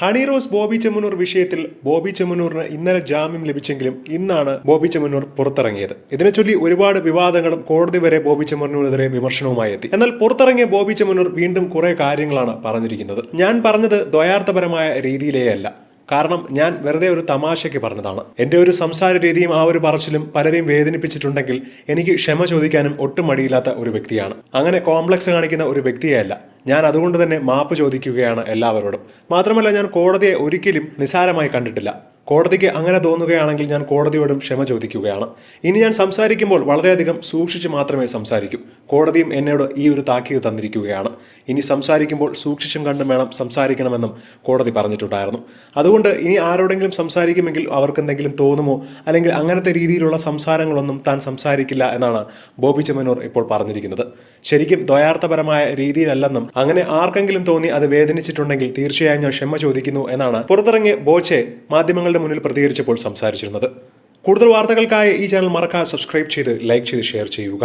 ഹണി റോസ് ബോബി ചെമ്മനൂർ വിഷയത്തിൽ ബോബി ചെമ്മനൂറിന് ഇന്നലെ ജാമ്യം ലഭിച്ചെങ്കിലും ഇന്നാണ് ബോബി ചെമ്മനൂർ പുറത്തിറങ്ങിയത്. ഇതിനെ ചൊല്ലി ഒരുപാട് വിവാദങ്ങളും കോടതി വരെ ബോബി ചെമ്മനൂരിനെതിരെ വിമർശനവുമായി എത്തി. എന്നാൽ പുറത്തിറങ്ങിയ ബോബി ചെമ്മനൂർ വീണ്ടും കുറെ കാര്യങ്ങളാണ് പറഞ്ഞിരിക്കുന്നത്. ഞാൻ പറഞ്ഞത് ദ്വയാർത്ഥപരമായ രീതിയിലേ അല്ല. കാരണം ഞാൻ വെറുതെ ഒരു തമാശയ്ക്ക് പറഞ്ഞതാണ്. എന്റെ ഒരു സംസാര രീതിയും ആ ഒരു പറച്ചിലും പലരെയും വേദനിപ്പിച്ചിട്ടുണ്ടെങ്കിൽ എനിക്ക് ക്ഷമ ചോദിക്കാനും ഒട്ടും മടിയില്ലാത്ത ഒരു വ്യക്തിയാണ്. അങ്ങനെ കോംപ്ലക്സ് കാണിക്കുന്ന ഒരു വ്യക്തിയല്ല ഞാൻ അതുകൊണ്ട് തന്നെ മാപ്പ് ചോദിക്കുകയാണ് എല്ലാവരോടും. മാത്രമല്ല ഞാൻ കോടതിയെ ഒരിക്കലും നിസാരമായി കണ്ടിട്ടില്ല. കോടതിക്ക് അങ്ങനെ തോന്നുകയാണെങ്കിൽ ഞാൻ കോടതിയോടും ക്ഷമ ചോദിക്കുകയാണ്. ഇനി ഞാൻ സംസാരിക്കുമ്പോൾ വളരെയധികം സൂക്ഷിച്ച് മാത്രമേ സംസാരിക്കൂ. കോടതിയും എന്നോട് ഈ ഒരു താക്കീത് തന്നിരിക്കുകയാണ്. ഇനി സംസാരിക്കുമ്പോൾ സൂക്ഷിച്ചും കണ്ടും വേണം സംസാരിക്കണമെന്നും കോടതി പറഞ്ഞിട്ടുണ്ടായിരുന്നു. അതുകൊണ്ട് ഇനി ആരോടെങ്കിലും സംസാരിക്കുമെങ്കിൽ അവർക്കെന്തെങ്കിലും തോന്നുമോ? അല്ലെങ്കിൽ അങ്ങനത്തെ രീതിയിലുള്ള സംസാരങ്ങളൊന്നും താൻ സംസാരിക്കില്ല എന്നാണ് ബോബി ചെമ്മനൂർ ഇപ്പോൾ പറഞ്ഞിരിക്കുന്നത്. ശരിക്കും ദ്വയാർത്ഥപരമായ രീതിയിലല്ലെന്നും അങ്ങനെ ആർക്കെങ്കിലും തോന്നി അത് വേദനിച്ചിട്ടുണ്ടെങ്കിൽ തീർച്ചയായും ഞാൻ ക്ഷമ ചോദിക്കുന്നു എന്നാണ് പുറത്തിറങ്ങിയ ബോച്ചെ മാധ്യമങ്ങളുടെ മുന്നിൽ പ്രതികരിച്ചപ്പോൾ സംസാരിച്ചിരുന്നത്. കൂടുതൽ വാർത്തകൾക്കായി ഈ ചാനൽ മറക്കാതെ സബ്സ്ക്രൈബ് ചെയ്ത് ലൈക്ക് ചെയ്ത് ഷെയർ ചെയ്യുക.